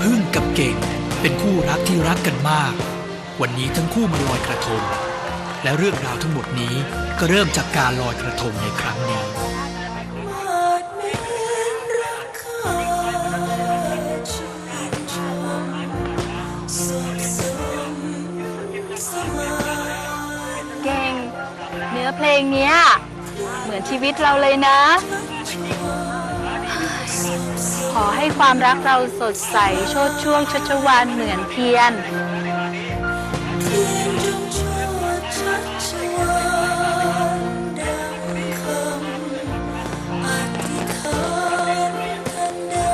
พึ่งกับเก่งเป็นคู่รักที่รักกันมาก วันนี้ทั้งคู่มาลอยกระทง และเรื่องราวทั้งหมดนี้ก็เริ่มจากการลอยกระทงในครั้งนี้ นื้อเพลงเนี้ย เหมือนชีวิตเราเลยนะ ขอให้ความรักเราสดใส โชดช่วงชัชวานเหมือนเทียน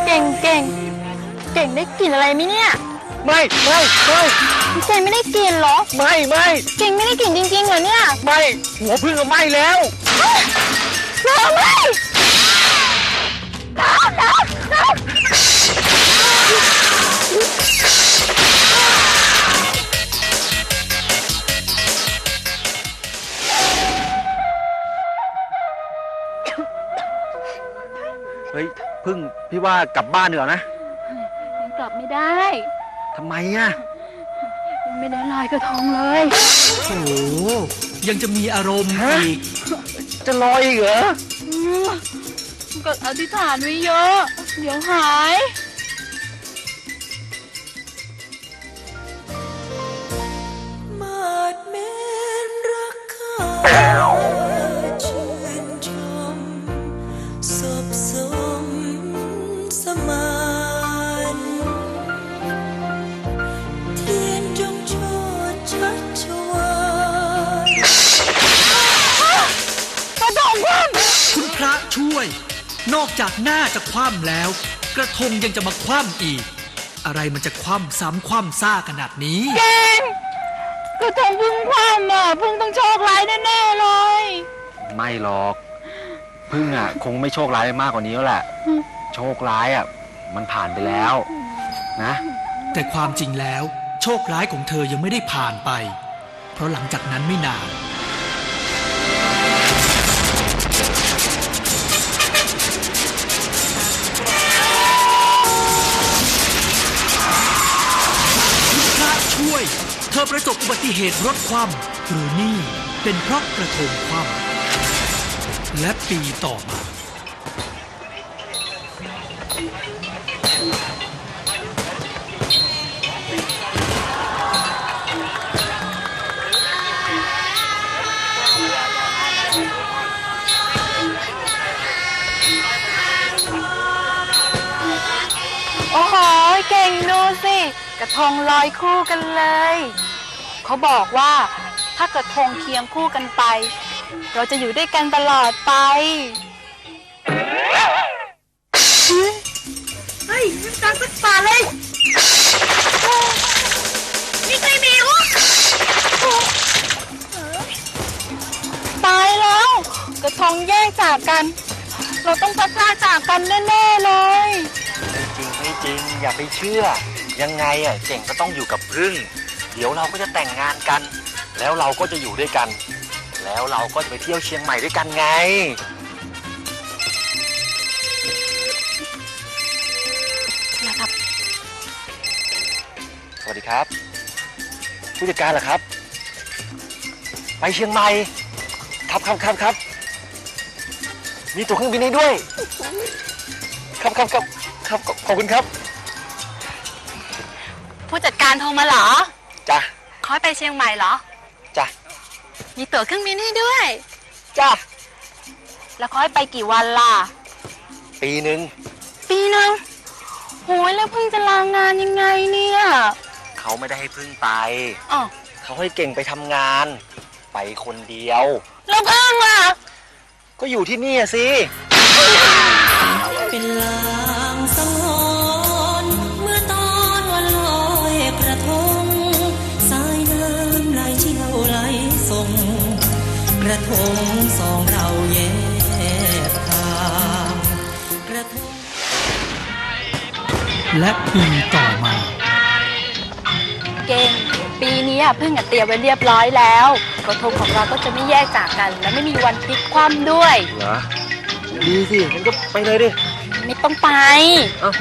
เก่งเก่ง เก่งได้กลิ่นอะไรไหมเนี่ย ไม่ไม่ไม่ เก่งไม่ได้กลิ่นเหรอไม่ไม่เก่งไม่ได้กลิ่นจริงๆเหรอเนี่ยไม่หัวพึ่งก็ไหม้แล้วน้ำไม่น้ำน้ำน้ำเฮ้ยพึ่งพี่ว่ากลับบ้านเถอะนะ ยังกลับไม่ได้ ทำไมอะยัง ไม่ได้ลอยกระทงเลย โอ้โหยังจะมีอารมณ์ฮะอีก จะลอยอีกเหรออืมก็อธิษฐานไว้เยอะ เดี๋ยวหาย นอกจากหน้าจะคว่ำแล้ว กระทงยังจะมาคว่ำอีก อะไรมันจะคว่ำซ้ำคว่ำซ่าขนาดนี้ำเก่งกระทงพึ่งคว่ำอะพึ่งต้องโชคร้ายแน่ๆเลย ไม่หรอกพึ่งอะ คงไม่โชคร้ายมากกว่านี้แล้วแหละ โชคร้ายอะ มันผ่านไปแล้ว นะ แต่ความจริงแล้ว โชคร้ายของเธอยังไม่ได้ผ่านไป เพราะหลังจากนั้นไม่นาน อประสบอุบัติเหตุรถคว่ำหรือนี่เป็นเพราะกระทงคว่ำและปีต่อมา โอ้โห เก่งดูสิ กระทงลอยคู่กันเลย เขาบอกว่าถ้ากระทงเคียงคู่กันไป เราจะอยู่ด้วยกันตลอดไปเฮ้ยน้ำตาลสักป่าเลยนี่ใครมีวะตายแล้ว กระทงแยกจากกัน เราต้องพัดพรากจากกันแน่ๆเลยจริงไม่จริง อย่าไปเชื่อ ยังไงอะเก่งก็ต้องอยู่กับพึ่ง เดี๋ยวเราก็จะแต่งงานกัน แล้วเราก็จะอยู่ด้วยกัน แล้วเราก็จะไปเที่ยวเชียงใหม่ด้วยกันไง นะครับ สวัสดีครับ ผู้จัดการเหรอครับ ไปเชียงใหม่ ครับครับครับครับ มีตั๋วเครื่องบินให้ด้วย ครับครับครับครับขอบขอบคุณครับ ผู้จัดการโทรมาเหรอ จ้ะขอให้ไปเชียงใหม่เหรอ จ้ะมีตั๋วเครื่องบินให้ด้วย จ้ะแล้วขอให้ไปกี่วันล่ะ ปีหนึ่งปีหนึงโหยแล้วเพิ่งจะลางานยังไงเนี่ยเขาไม่ได้ให้พึ่งไป อ๋อเขาให้เก่งไปทำงาน ไปคนเดียว แล้วเพิ่งล่ะ ก็อยู่ที่นี่อะสิ เป็นลา ทงสองเราแยกทางกระทงและปีต่อมา เก่งปีนี้อะเพิ่งอะเตรียมไว้เรียบร้อยแล้วกกระทงของเราก็จะไม่แยกจากกัน และไม่มีวันพลิกคว่ำด้วย เหรอดีสิงั้นก็ไปเลยดิไม่ต้องไปเอ้า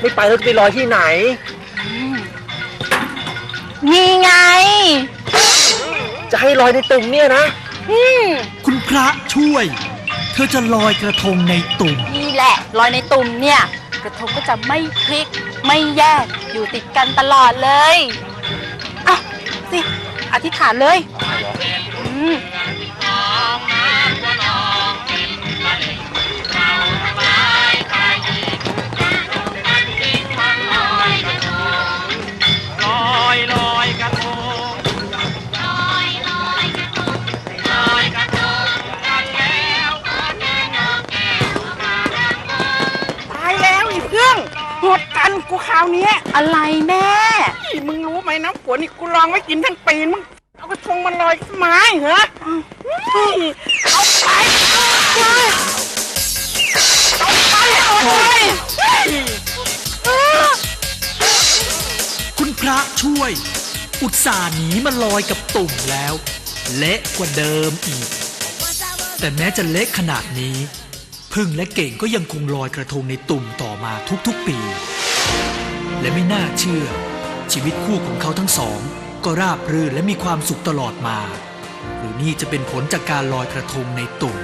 ไม่ไปแล้วจะไปลอยที่ไหน อืมนี่ไง จะให้ลอยในตุ่มเนี่ยนะอืม คุณพระช่วย เธอจะลอยกระทงในตุ่ม นี่แหละลอยในตุ่มเนี่ย กระทงก็จะไม่พลิก ไม่แยกอยู่ติดกันตลอดเลยอะสิอธิษฐานเลยอืม หมดกันกูคราวเนี้ยอะไรแม่นี่มึงรู้ไหมน้ำฝนนี่กูลองไว้กินทั้งปีมึงเอากระทงมันลอยขึ้นมาเหรอนี่เอาไปเอาไปเอาไปเฮ้ยเออคุณพระช่วย อุตส่าห์หนีมาลอยกับตุ่มแล้ว เละกว่าเดิมอีก แต่แม้จะเละขนาดนี้ พึ่งและเก่งก็ยังคงลอยกระทงในตุ่มต่อมาทุกๆปี และไม่น่าเชื่อ ชีวิตคู่ของเขาทั้งสอง ก็ราบรื่นและมีความสุขตลอดมา หรือนี่จะเป็นผลจากการลอยกระทงในตุ่ม